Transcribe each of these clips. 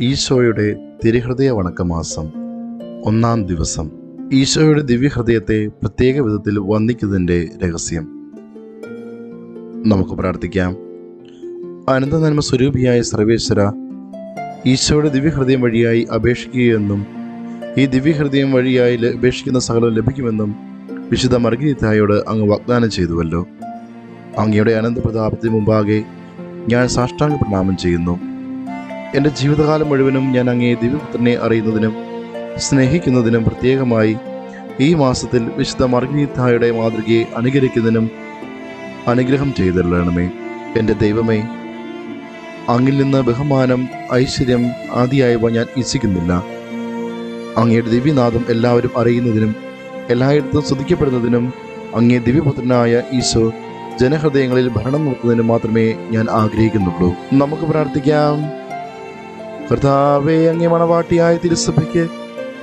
ഈശോയുടെ തിരുഹൃദയ വണക്കമാസം ഒന്നാം ദിവസം. ഈശോയുടെ ദിവ്യഹൃദയത്തെ പ്രത്യേക വിധത്തിൽ വന്ദിക്കുന്നതിന്റെ രഹസ്യം. നമുക്ക് പ്രാർത്ഥിക്കാം. അനന്ത നന്മ സ്വരൂപിയായ സർവേശ്വര ഈശോയുടെ ദിവ്യഹൃദയം വഴിയായി അപേക്ഷിക്കുകയെന്നും ഈ ദിവ്യഹൃദയം വഴിയായി അപേക്ഷിക്കുന്ന സകലം ലഭിക്കുമെന്നും വിശുദ്ധ മർഗീതായോട് അങ്ങ് വാഗ്ദാനം ചെയ്തുവല്ലോ. അങ്ങയുടെ അനന്തപ്രതാപത്തിന് മുമ്പാകെ ഞാൻ സാഷ്ടാംഗ പ്രണാമം ചെയ്യുന്നു. എന്റെ ജീവിതകാലം മുഴുവനും ഞാൻ അങ്ങേ ദിവ്യപുത്രനെ അറിയുന്നതിനും സ്നേഹിക്കുന്നതിനും പ്രത്യേകമായി ഈ മാസത്തിൽ വിശുദ്ധ മർഗീതായുടെ മാതൃകയെ അനുകരിക്കുന്നതിനും അനുഗ്രഹം ചെയ്തിരണമേ എന്റെ ദൈവമേ അങ്ങിൽ നിന്ന് ബഹുമാനം ഐശ്വര്യം ആദിയായവ ഞാൻ ഇച്ഛിക്കുന്നില്ല. അങ്ങയുടെ ദിവ്യനാഥം എല്ലാവരും അറിയുന്നതിനും എല്ലായിടത്തും ശ്രദ്ധിക്കപ്പെടുന്നതിനും അങ്ങേ ദിവ്യപുത്രനായ ഈശോ ജനഹൃദയങ്ങളിൽ ഭരണം നടത്തുന്നതിനും മാത്രമേ ഞാൻ ആഗ്രഹിക്കുന്നുള്ളൂ. നമുക്ക് പ്രാർത്ഥിക്കാം. കർത്താവെ അങ്ങേ മണവാട്ടിയായ തിരുസഭയ്ക്ക്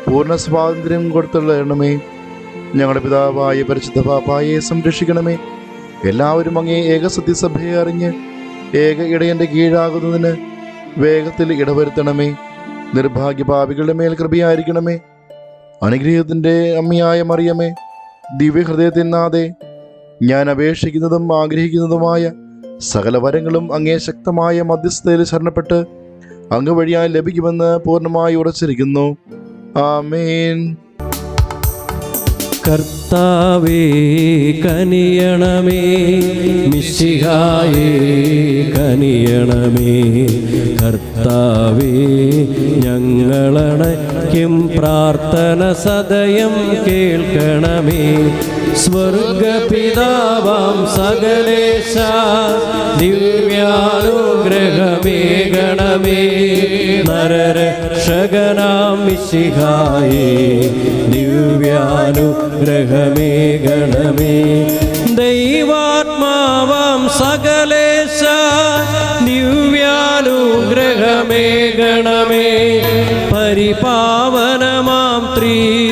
പൂർണ സ്വാതന്ത്ര്യം കൊടുത്തുള്ളണമേ ഞങ്ങളുടെ പിതാവായ പരിശുദ്ധ പാപ്പായെ സംരക്ഷിക്കണമേ എല്ലാവരും അങ്ങേ ഏക സത്യസഭയെ അറിഞ്ഞ് ഏക ഇടയന്റെ കീഴാകുന്നതിന് വേഗത്തിൽ ഇടവരുത്തണമേ. നിർഭാഗ്യ നിർഭാഗ്യപാപികളുടെ മേൽ കൃപയായിരിക്കണമേ. അനുഗ്രഹത്തിന്റെ അമ്മയായ മറിയമേ ദിവ്യഹൃദയത്തിനാതെ ഞാൻ അപേക്ഷിക്കുന്നതും ആഗ്രഹിക്കുന്നതുമായ സകല വരങ്ങളും അങ്ങേ ശക്തമായ മധ്യസ്ഥതയിൽ ശരണപ്പെട്ട് അങ്ങ് വഴിയായി ലഭിക്കുമെന്ന് പൂർണമായി ഉറച്ചിരിക്കുന്നു. ആമേൻ. കർത്താവേ കനിയണമേ. മിശിഹായേ കനിയണമേ. കർത്താവേ ഞങ്ങളണയ്ക്കും പ്രാർത്ഥന സദയം കേൾക്കണമേ. സ്വർഗപിതാവാം സകലേശ ദിവ്യാനുഗ്രഹമേ ഗണമേ. നരരക്ഷകനാം മിശിഹായേ ദിവ്യാനുഗ്രഹമേ ഗണമേ. ദൈവാത്മാവാം സകലേശ ദിവ്യാനുഗ്രഹമേ ഗണമേ. പരിപാവനമാം ത്രിത്വമേ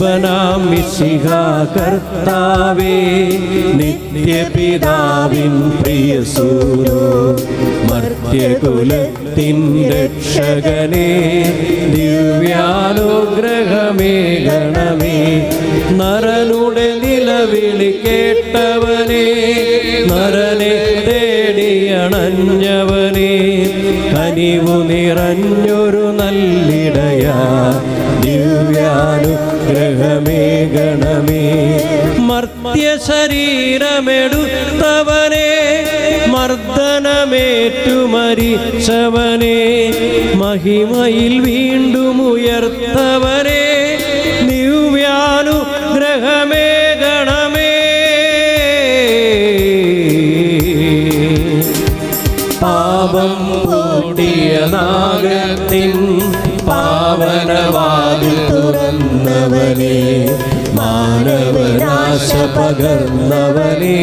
മിശിഹ കർത്താവേ നിത്യപിതാവിൻ പ്രിയസൂരോ മർത്യകുലത്തിൻ രക്ഷകനേ ദിവ്യാനുഗ്രഹമേ ഗണമേ നരനുടെ നിലവിളി കേട്ടവനേ നരനെ തേടിയണഞ്ഞവനേ കനിവു നിറഞ്ഞൊരു നല്ലിടയാ ദിവ്യാനുഗ്രഹമേ ഗണമേ. മർത്യ ശരീരമെടുത്തവനെ മർദ്ദനമേറ്റു മരിച്ചവനെ മഹിമയിൽ വീണ്ടും ഉയർത്തവനെ ദിവ്യാനുഗ്രഹമേ ഗണമേ. പാപം കൂടിയ നാഗത്തിൻ പാവനവാതിൽ തുറന്നവനെ മാനവനാശ പകർന്നവനെ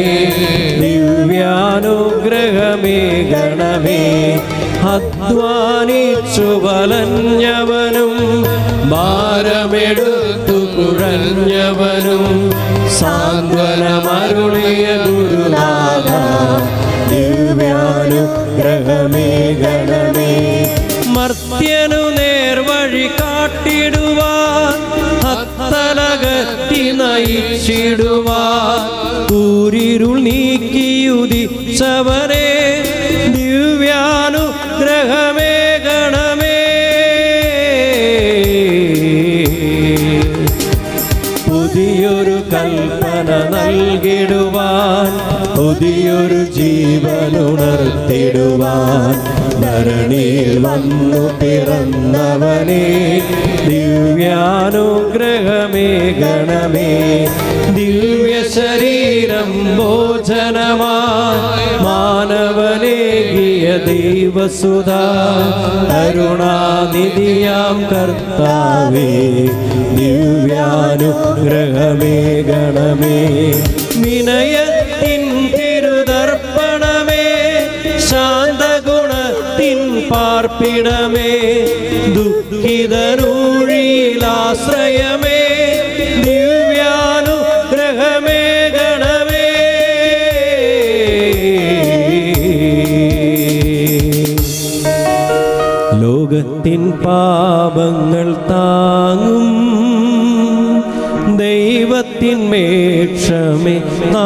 ദിവ്യാനുഗ്രഹമേ ഗണമേ അധ്വാനിച്ചു വലഞ്ഞവനും ഭാരമെടുത്തു കുഴഞ്ഞവനും സാന്ത്വനമരുളിയ ഗുരുനാഥ ദിവ്യാനുഗ്രഹമേ ഗണമേ മർത്യനു കാട്ടിടുവാൻ ഹത്തലകത്തി നയിച്ചിടുവാൻ കൂരിരുൾ നീക്കിയുദിച്ചവരെ ദിവ്യാനുഗ്രഹമേ ഗണമേ. പുതിയൊരു കൽപ്പന നൽകിടുവാൻ പുതിയൊരു ജീവനുണർത്തിടുവാൻ. ധരണിയിൽ വന്നു പിറന്നവനെ ദിവ്യാനുഗ്രഹമേ ഗണമേ. ദിവ്യ ശരീരം ഭോജനമായി മാനവനേകിയ ദൈവസുധ കരുണാനിധിയാം കർത്താവേ. ദിവ്യാനുഗ്രഹമേ ഗണമേ. വിനയത്തിൻ പാർപ്പിടമേ ദുഃഖിതരൂഴിയിലാശ്രയമേ ദിവ്യാനുഗ്രഹമേ ഗണമേ. ലോകത്തിൻ പാപങ്ങൾ താങ്ങും ദൈവത്തിൻ മേക്ഷമേ നാ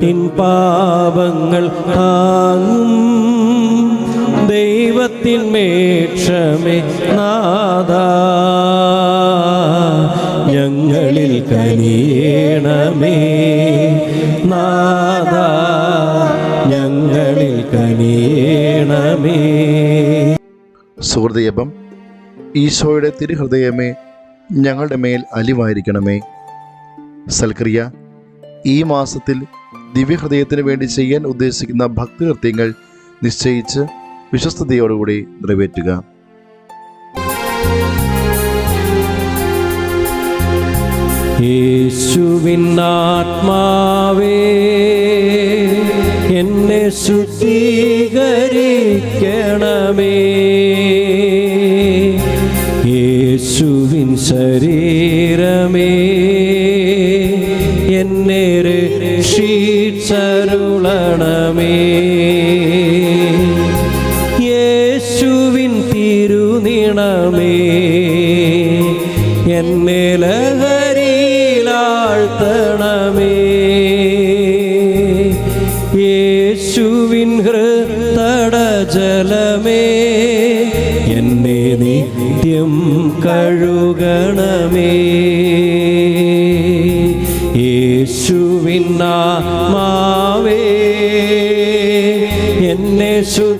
ലോകത്തിൻ പാപങ്ങൾ താങ്ങും. ദൈവത്തിൻ മേക്ഷമേ നാദ ഞങ്ങളിൽ കനിയേണമേ നാദ ഞങ്ങളിൽ കനിയേണമേ. സുഹൃദയപം ഈശോയുടെ തിരുഹൃദയമേ ഞങ്ങളുടെ മേൽ അലിവായിരിക്കണമേ. സൽക്രിയ ഈ മാസത്തിൽ ദിവ്യഹൃദയത്തിന് വേണ്ടി ചെയ്യാൻ ഉദ്ദേശിക്കുന്ന ഭക്തികൃത്യങ്ങൾ നിശ്ചയിച്ച് വിശ്വസ്തയോടുകൂടി നിറവേറ്റുക. എന്നെ ശുദ്ധീകരിക്കണമേ. യേശുവിൻ ശരീരമേ എന്നെ ലഹരിയിലാഴ്ത്തണമേ യേശുവിൻ ഹൃത്തടജലമേ എന്നെ നിത്യം കഴുകണമേ. യേശുവിൻ നാമാവേ എന്നെ ശുദ്ധീകരിക്കണമേ